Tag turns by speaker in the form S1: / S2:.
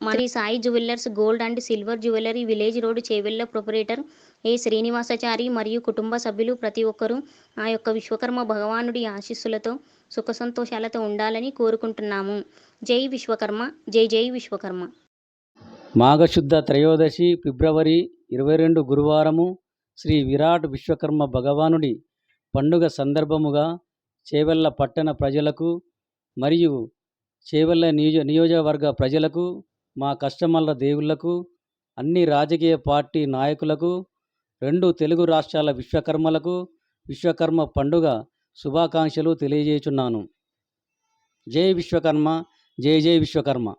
S1: మరి Sai jewellers gold and silver jewellery village road Chevella proprietor A Srinivasachari మరియు కుటుంబ సభ్యులు ప్రతి ఒక్కరూ ఆ యొక్క విశ్వకర్మ భగవానుడి ఆశీస్సులతో సుఖ సంతోషాలతో ఉండాలని కోరుకుంటున్నాము. జై విశ్వకర్మ జై జై విశ్వకర్మ.
S2: మాఘశుద్ధ త్రయోదశి ఫిబ్రవరి ఇరవై రెండు గురువారము శ్రీ విరాట్ విశ్వకర్మ భగవానుడి పండుగ సందర్భముగా చేవెళ్ళ పట్టణ ప్రజలకు మరియు చేవెళ్ళ నియోజ నియోజకవర్గ ప్రజలకు మా కస్టమర్ల దేవుళ్ళకు అన్ని రాజకీయ పార్టీ నాయకులకు రెండు తెలుగు రాష్ట్రాల విశ్వకర్మలకు విశ్వకర్మ పండుగ శుభాకాంక్షలు తెలియజేయుచున్నాను. జై విశ్వకర్మ జై జై విశ్వకర్మ.